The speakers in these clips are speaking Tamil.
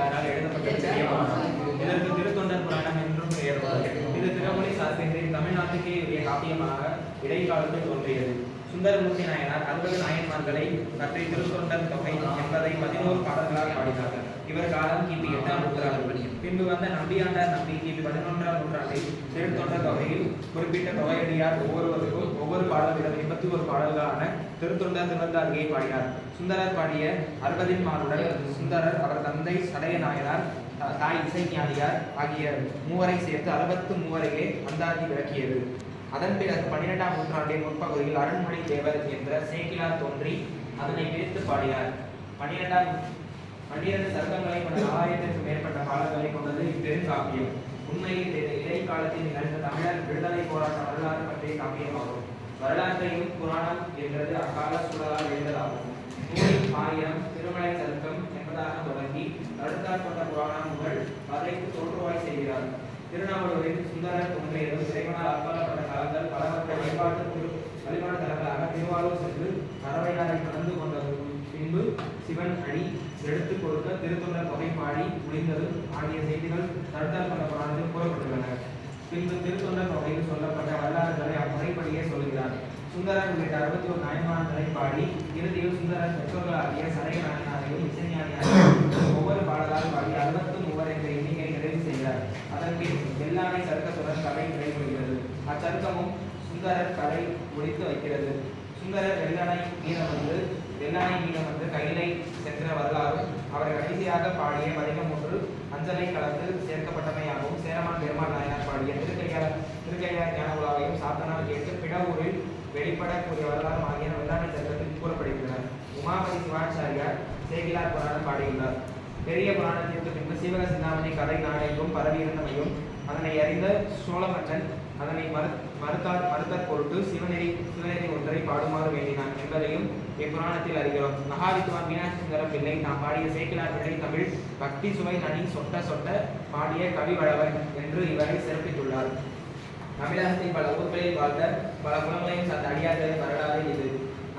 சேக்கிலாரால் எழுதப்பட்ட இதற்கு திருத்தொண்டர் புராணம் என்றும் பெயர் இது திருமொழி சாஸ்திரத்தில் தமிழ்நாட்டுக்கே உரிய காப்பியமாக இடைக்காலத்தில் தோன்றியது. சுந்தரமூர்த்தி நாயனார் அறுபது நாயன்மார்களை பற்றி திருத்தொண்டர் தொகை என்பதை பதினோரு பாடல்களால் பாடினார்கள். இவர் காலம் கிபி எட்டாம் நூற்றாண்டு பின்பு வந்த நம்பியாண்டார் நம்பி கிபி பதினொன்றாம் நூற்றாண்டில் திருத்தொண்டர் தொகையில் குறிப்பிட்ட தொகையடியார் ஒவ்வொருவருக்கும் பாடல்கள் எண்பத்தி ஒரு பாடல்களான திருத்தொண்டர் திருவந்தாரியை பாடினார். சுந்தரர் பாடிய அறுபதின் மாறுடன் சுந்தரர் அவர் தந்தை சடைய நாயனார் தாய் இசைஞானியார் ஆகிய மூவரை சேர்த்து அறுபத்து மூவரையே அந்தாதி விளக்கியது. அதன் பிறகு பன்னிரெண்டாம் நூற்றாண்டின் முற்பகுதியில் அருண்மொழி தேவர் என்ற சேக்கிலார் தோன்றி அதனை பிரித்து பாடினார். பன்னிரெண்டாம் பன்னிரண்டு சர்க்கங்களை கொண்ட ஆயிரத்திற்கு மேற்பட்ட பாடல்களை கொண்டது இப்பெருங்காப்பியம் உண்மையில் இடைக்காலத்தில் நிகழ்ந்த தமிழர் விடுதலை போராட்ட வரலாறு பற்றிய காப்பியமாகும் வரலாற்றையும் புராணம் என்றது அக்கால சூழலால் எழுந்ததாகும் நூலின் ஆயிரம் திருமலை சருக்கம் என்பதாக தொடங்கி தடுத்தாற் கொண்ட புராணம் முதல் வரைக்கு தோற்றுவாய் செய்கிறார். திருநாவலூரில் சுந்தர தோன்றியதும் இறைவனால் அப்பாற்பட்ட காலங்கள் பலவற்றை வழிபாட்டு வழிபாடு தலங்களாக திருவாரூர் சென்று அறவையாரை கலந்து கொண்டது. பின்பு சிவன் அடி எடுத்துக் கொடுக்க திருத்தொண்டர் தொகை பாடி முடிந்தது ஆகிய செய்திகள் தடுத்தார் கொண்ட புராணத்தில் கூறப்பட்டுள்ளன. பின்பு திருத்தொண்டர் தொகை சுந்தரர் உள்ளிட்ட அறுபத்தி ஒரு நாயன்மார்களை பாடி இறுதியில் சுந்தரர் பெற்றோர்களாகிய சடைய நாயனாரையும் இசைஞானியாரையும் ஒவ்வொரு பாடலால் பாடி அறுபத்து மூவர் என்ற எண்ணிக்கை நிறைவு செய்தார். அதன் பின் வெள்ளானை சருக்கத்துடன் கலை நிறைவுறுகிறது அச்சருக்கமும் சுந்தரர் கதை முடித்து வைக்கிறது. சுந்தரர் வெள்ளானை மீதம் வந்து வெள்ளானை மீதம் வந்து கையிலை சென்ற வரலாறும் அவர் கடைசியாக பாடிய பதிகம் ஒன்று அஞ்சலை கலந்து சேர்க்கப்பட்டமையாகவும் சேரமான் பெருமாள் நாயனார் பாடிய திருக்கையார் திருக்கையார் ஞானகுலாவையும் சாத்தனால் கேட்டு பிடவூரில் வெளிப்படக்கூடிய வரலாறு ஆகிய வெள்ளாண்மை சட்டத்தில் கூறப்படுகின்றன. உமாபதி சிவாச்சாரியார் சேகிலார் புராணம் பாடியுள்ளார். பெரிய புராணத்திற்கு பின்பு சீவக சிந்தாமணி கதை நாடெங்கும் பரவியிருந்தமையும் அதனை அறிந்த சோழமன்னன் அதனை மறு மறுத்தார் மறுத்தார் பொருட்டு சிவநெறி சிவநெறி ஒன்றை பாடுமாறு வேண்டினான் என்பதையும் இப்புராணத்தில் அறிகிறோம். மகாவித்வான் மீனாட்சி பிள்ளை நாம் பாடிய சேக்கிலார் பிள்ளை தமிழ் பக்தி சுவை நனி சொட்ட சொட்ட பாடிய கவி வளவன் என்று இவரை சிறப்பித்துள்ளார். தமிழகத்தின் பல ஊர்களில் வாழ்ந்த பல குலங்களையும் சார்ந்த அடியார்களின் வரலாறு இது.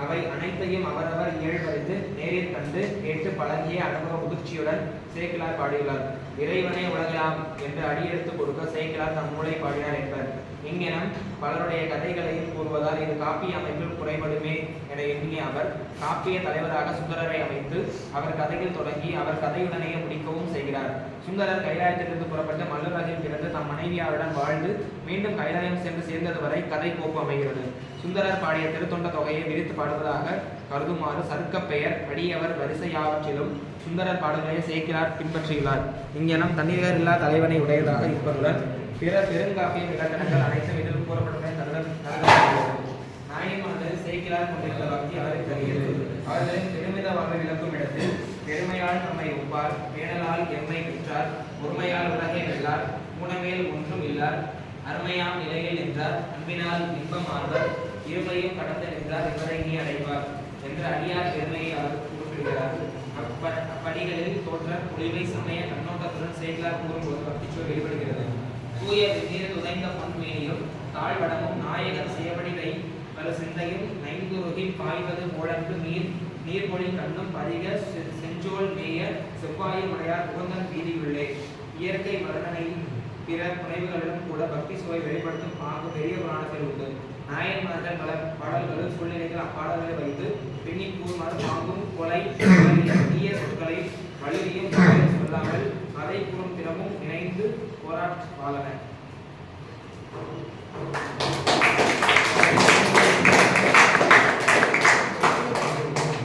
அவை அனைத்தையும் அவரவர் இயல்பறிந்து நேரில் கண்டு கேட்டு பழகிய அனுபவ முதிர்ச்சியுடன் சேக்கிலார் பாடியுள்ளார். இறைவனை உலகலாம் என்று அடியெடுத்து கொடுக்க சேக்கிலார் தம் மூளை பாடினார் என்பர். இங்கெனம் பலருடைய கதைகளையும் கூறுவதால் இது காப்பிய அமைப்பில் குறைபடுமே என எண்ணிய அவர் காப்பிய தலைவராக சுந்தரரை அமைத்து அவர் கதையில் தொடங்கி அவர் கதையுடனேயே முடிக்கவும் செய்கிறார் சுந்தரர் கைலாயத்திலிருந்து புறப்பட்டு மல்லூரகில் பிறந்து தம் மனைவியாருடன் வாழ்ந்து மீண்டும் கைலாயம் சென்று சேர்ந்தது வரை கதை கோப்பு அமைகிறது. சுந்தரர் பாடிய திருத்தொண்ட தொகையை விரித்து பாடுவதாக கருதுமாறு சருக்க பெயர் அடியவர் வரிசையாவற்றிலும் சுந்தரர் பாடல்களை சேர்க்கிறார் பின்பற்றுகிறார். இங்கெனம் தண்ணீர் இல்லா தலைவனை உடையதாக இருப்பதுடன் பிற பெருங்காப்பிய இலக்கணங்கள் அனைத்தும் இதில் கூறப்பட்டதை கருதல் கருதப்படுகிறது நாயன்மார்கள் சேர்க்கிறார் கொண்டிருந்த பக்தி அவரை தருகிறது. அவர்களின் பெருமையால் நம்மை ஒப்பார். பேணலால் எம்மை பெற்றார் ஒருமையால் உலகை வெல்லார் ஊனமேல் ஒன்றும் இல்லார். அருமையாம் நிலையில் நின்றார். அன்பினால் இன்பம் ஆழ்வர். இருமையும் கடந்து நின்றார். இவரை நீ அடைவார் என்ற அடியார் பெருமையை அவர் குறிப்பிடுகிறார் அப்ப அப்படிகளில் தோற்ற குளிர்வை சமய கண்ணோட்டத்துடன் செய்கிறார் கூறும்போது பக்திச்சுவை வெளிப்படுகிறது. தூய நீரில் உதைந்த பொன்மேனியும் தாழ்வடமும் நாயகர் சேவடி கை பல சிந்தையும் நைந்துருகில் பாய்வது போலன்று நீர் நீர்மொழி கண்ணும் பதிக செ- செஞ்சோல் மேய செவ்வாயில் உடையார் புகந்தன் வீதியுள்ளே. இயற்கை வர்ணனையும் பிற புனைவுகளிலும் கூட பக்தி சுவை வெளிப்படுத்தும் பாங்கு பெரிய புராணத்தில் உண்டு. நாயன்மார்கள் பல பாடல்களும் சூழ்நிலைகள் அப்பாடல்களை வைத்து பின்னி கூறுமாறு பாங்கும் கொலை தீய சொற்களை வலிமையும் சொல்லாமல் அதை கூறும் திறமும் இணைந்து போராட் வாழன.